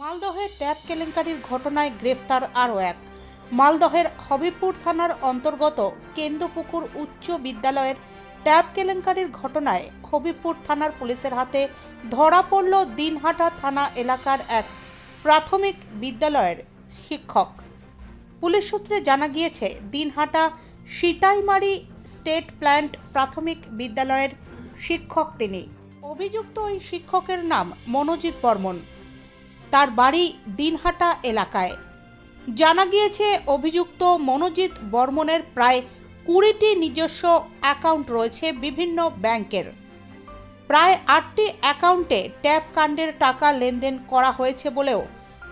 মালদহের ট্যাব কেলেঙ্কারির ঘটনায় গ্রেফতার আরও এক। মালদহের হবিবপুর থানার অন্তর্গত কেন্দ্রপুকুর উচ্চ বিদ্যালয়ের ট্যাব কেলেঙ্কারির ঘটনায় হবিবপুর থানার পুলিশের হাতে ধরা পড়ল দিনহাটা থানা এলাকার এক প্রাথমিক বিদ্যালয়ের শিক্ষক। পুলিশ সূত্রে জানা গিয়েছে, দিনহাটা সীতাইমারি স্টেট প্ল্যান্ট প্রাথমিক বিদ্যালয়ের শিক্ষক তিনি। অভিযুক্ত ওই শিক্ষকের নাম মনোজিৎ বর্মন। তার বাড়ি দিনহাটা এলাকায়। জানা গিয়েছে, অভিযুক্ত মনোজিৎ বর্মনের প্রায় কুড়িটি নিজস্ব অ্যাকাউন্ট রয়েছে বিভিন্ন ব্যাংকের। প্রায় আটটি অ্যাকাউন্টে ট্যাপ কাণ্ডের টাকা লেনদেন করা হয়েছে বলেও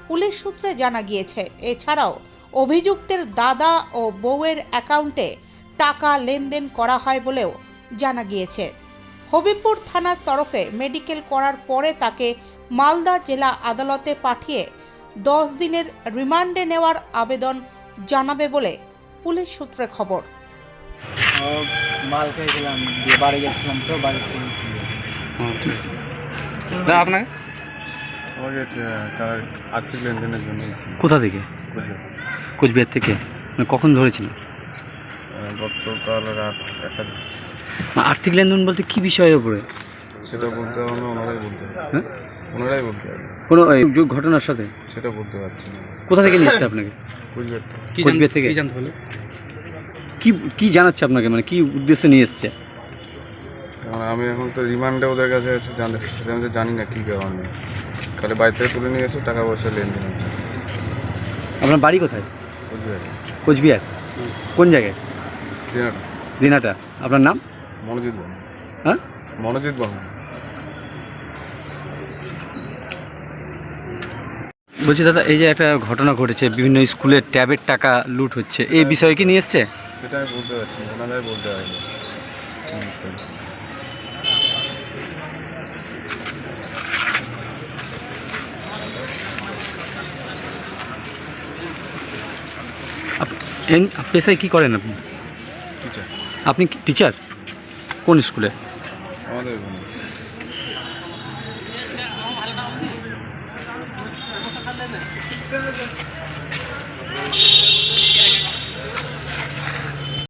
পুলিশ সূত্রে জানা গিয়েছে। এছাড়াও, অভিযুক্তের দাদা ও বউয়ের অ্যাকাউন্টে টাকা লেনদেন করা হয় বলেও জানা গিয়েছে। হবিবপুর থানার তরফে মেডিকেল করার পরে তাকে মালদা জেলা আদালতে পাঠিয়ে দশ দিনের রিমান্ডে নেওয়ার আবেদন জানাবে বলে পুলিশ সূত্রে খবর। ও মাল খেয়েছিলাম দিয়ে বাড়ি গেছিলাম তো বাড়ি আপনাকে? আমাকে আর্থিক লেনদেনের জন্য কোথা থেকে? কোচবিহার। থেকে? মানে কখন ধরেছিল গতকাল রাত একটা আর্থিক লেনদেন বলতে কি বিষয়ের উপরে? সেটা বলতে হবে না ওনারাই বলতে হবে হ্যাঁ? ওনারাই বলতে হবে কোনো এই যোগ ঘটনার সাথে? সেটা বলতে পারছি না। কোথা থেকে নিয়ে এসছে আপনাকে? বুঝবে তো কোচবিহার থেকে। কি জানতে হলো? কি কি জানাচ্ছে আপনাকে? মানে কি উদ্দেশ্যে নিয়ে এসছে? কারণ আমি এখন তো রিমান্ডে ওদের কাছে আছে জানতে সেটা আমি তো জানি না কী কারণে খালি বাড়ি থেকে তুলে নিয়ে এসে টাকা পয়সা লেনদেন হচ্ছে। আপনার বাড়ি কোথায়? বুঝবে কোচবিহার। কোন জায়গায়? দিনাটা। দিনাটা। আপনার নাম? মনোজিৎ বর্মন। হ্যাঁ? মনোজিৎ বর্মন। বলছি দাদা এই যে একটা ঘটনা ঘটেছে বিভিন্ন স্কুলের ট্যাবের টাকা লুট হচ্ছে এই বিষয়ে কি নিয়ে এসছে? সেটা আমি বলতে পারছি না ওনারাই বলতে পারবে আপ- এন- পেশায় কি করেন আপনি? টিচার। আপনি টিচার? কোন স্কুলে? আমাদের Gitsene. Gitsene.